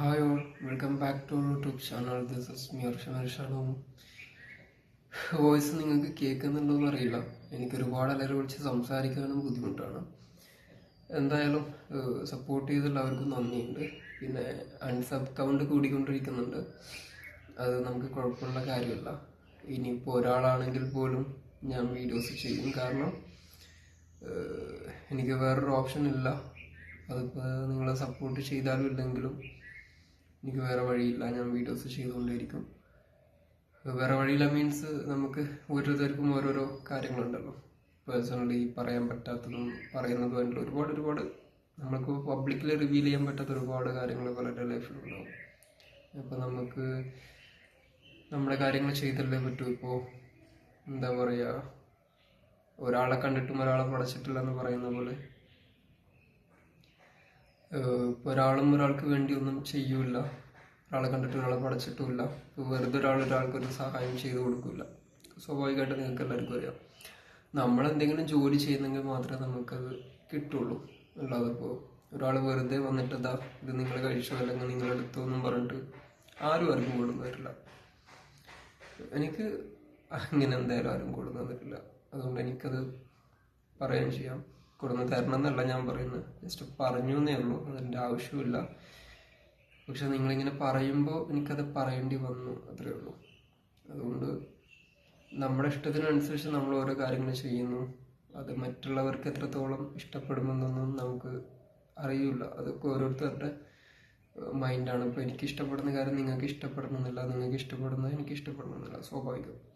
Hi all welcome back to YouTube channel this is Meher Shanu voice നിങ്ങൾക്ക് കേൾക്കുന്നുണ്ടോ അറിയില്ല. എനിക്ക് ഒരുപാട് എല്ലാവരും വിളിച്ച് സംസാരിക്കാനും ബുദ്ധിമുട്ടാണ്. എന്തായാലും സപ്പോർട്ട് ചെയ്ത നന്ദിയുണ്ട്. പിന്നെ അൺസബ് കൗണ്ട് കൂടിക്കൊണ്ടിരിക്കുന്നുണ്ട്. അത് നമുക്ക് കുഴപ്പമുള്ള കാര്യമല്ല. ഇനിയിപ്പോൾ ഒരാളാണെങ്കിൽ പോലും ഞാൻ വീഡിയോസ് ചെയ്യും. കാരണം എനിക്ക് വേറൊരു ഓപ്ഷൻ ഇല്ല. അതിപ്പോൾ നിങ്ങളെ സപ്പോർട്ട് ചെയ്താലും ഇല്ലെങ്കിലും എനിക്ക് വേറെ വഴിയില്ല. ഞാൻ വീഡിയോസ് ചെയ്തുകൊണ്ടേയിരിക്കും. വേറെ വഴിയില്ല മീൻസ് നമുക്ക് ഓരോരുത്തർക്കും ഓരോരോ കാര്യങ്ങളുണ്ടല്ലോ. പേഴ്സണലി പറയാൻ പറ്റാത്തതും പറയുന്നതും ആയിട്ടുള്ള ഒരുപാട് ഒരുപാട് നമുക്ക് പബ്ലിക്കിൽ റിവീൽ ചെയ്യാൻ പറ്റാത്ത ഒരുപാട് കാര്യങ്ങൾ പലരുടെ ലൈഫിലുണ്ടാവും. അപ്പോൾ നമുക്ക് നമ്മുടെ കാര്യങ്ങൾ ചെയ്തല്ലേ പറ്റൂ? ഇപ്പോൾ എന്താ പറയുക ഒരാളെ കണ്ടിട്ടും ഒരാളെ പഠിച്ചിട്ടില്ല എന്ന് പറയുന്ന പോലെ ഒരാളും ഒരാൾക്ക് വേണ്ടി ഒന്നും ചെയ്യൂല ഒരാളെ കണ്ടിട്ട് ഒരാളെ പഠിച്ചിട്ടുമില്ല വെറുതെ ഒരാൾ ഒരാൾക്ക് ഒരു സഹായം ചെയ്തു കൊടുക്കില്ല. സ്വാഭാവികമായിട്ട് നിങ്ങൾക്ക് എല്ലാവർക്കും അറിയാം. നമ്മൾ എന്തെങ്കിലും ജോലി ചെയ്യുന്നെങ്കിൽ മാത്രമേ നമുക്കത് കിട്ടുള്ളൂ. അല്ലാതെ ഇപ്പോൾ ഒരാൾ വെറുതെ വന്നിട്ട് ഇതാ ഇത് നിങ്ങൾ കഴിച്ചോ അല്ലെങ്കിൽ നിങ്ങൾ എടുത്തോ എന്നും പറഞ്ഞിട്ട് ആരും ആർക്കും കൊണ്ടു എനിക്ക് അങ്ങനെ എന്തായാലും ആരും കൊണ്ടു അതുകൊണ്ട് എനിക്കത് പറയുകയും ചെയ്യാം. കൊടുന്ന് തരണം എന്നല്ല ഞാൻ പറയുന്നത്. ജസ്റ്റ് പറഞ്ഞു എന്നേ ഉള്ളൂ. അതിന്റെ ആവശ്യമില്ല പക്ഷെ നിങ്ങളിങ്ങനെ പറയുമ്പോൾ എനിക്കത് പറയേണ്ടി വന്നു. അത്രേ ഉള്ളൂ. അതുകൊണ്ട് നമ്മുടെ ഇഷ്ടത്തിനനുസരിച്ച് നമ്മൾ ഓരോ കാര്യങ്ങൾ ചെയ്യുന്നു. അത് മറ്റുള്ളവർക്ക് എത്രത്തോളം ഇഷ്ടപ്പെടുമെന്നൊന്നും നമുക്ക് അറിയില്ല. അതൊക്കെ ഓരോരുത്തരുടെ മൈൻഡാണ് ഇപ്പോൾ എനിക്ക് ഇഷ്ടപ്പെടുന്ന കാര്യം നിങ്ങൾക്ക് ഇഷ്ടപ്പെടണമെന്നില്ല നിങ്ങൾക്ക് ഇഷ്ടപ്പെടുന്നത് എനിക്ക് ഇഷ്ടപ്പെടണമെന്നില്ല സ്വാഭാവികം.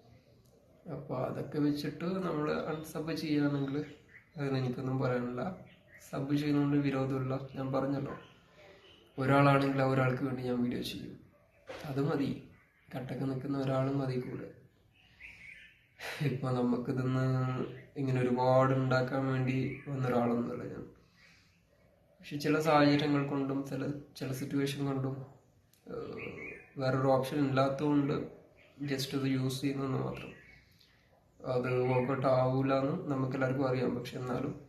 അപ്പോൾ അതൊക്കെ വെച്ചിട്ട് നമ്മൾ അൺസബ് ചെയ്യുകയാണെങ്കിൽ അതിന് എനിക്കൊന്നും പറയാനില്ല. സബ് ചെയ്യുന്നതുകൊണ്ട് വിരോധമില്ല. ഞാൻ പറഞ്ഞല്ലോ. ഒരാളാണെങ്കിൽ ആ ഒരാൾക്ക് വേണ്ടി ഞാൻ വീഡിയോ ചെയ്യും. അത് മതി. കട്ടക്ക് നിൽക്കുന്ന ഒരാളും മതി കൂടെ. ഇപ്പൊ നമുക്കിതൊന്ന് ഇങ്ങനെ ഒരുപാട് ഉണ്ടാക്കാൻ വേണ്ടി വന്ന ഒരാളൊന്നുമല്ല ഞാൻ. പക്ഷെ ചില സാഹചര്യങ്ങൾ കൊണ്ടും ചില ചില സിറ്റുവേഷൻ കൊണ്ടും വേറൊരു ഓപ്ഷൻ ഇല്ലാത്തതുകൊണ്ട് ജസ്റ്റ് അത് യൂസ് ചെയ്യുന്നെന്ന് മാത്രം. അത് വർക്കൗട്ട് ആവൂല എന്ന് നമുക്ക് എല്ലാവർക്കും അറിയാം. പക്ഷെ എന്നാലും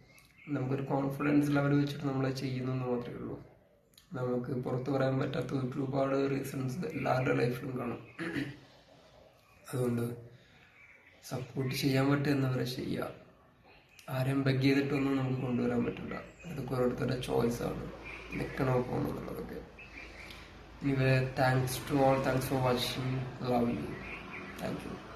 നമുക്കൊരു കോൺഫിഡൻസ് ലെവൽ വെച്ചിട്ട് നമ്മൾ ചെയ്യുന്നു എന്ന് മാത്രമേ ഉള്ളൂ. നമുക്ക് പുറത്ത് പറയാൻ പറ്റാത്ത ഒരുപാട് റീസൺസ് എല്ലാവരുടെ ലൈഫിലും കാണും. അതുകൊണ്ട് സപ്പോർട്ട് ചെയ്യാൻ പറ്റുന്നവരെ ചെയ്യുക ആരെയും ബഗ് ചെയ്തിട്ടൊന്നും നമുക്ക് കൊണ്ടുവരാൻ പറ്റില്ല. അതൊക്കെ ഓരോരുത്തരുടെ ചോയ്സാണ് നിൽക്കണോ പോകണോ എന്നുള്ളതൊക്കെ. Anyway thanks to all thanks for watching love you thank you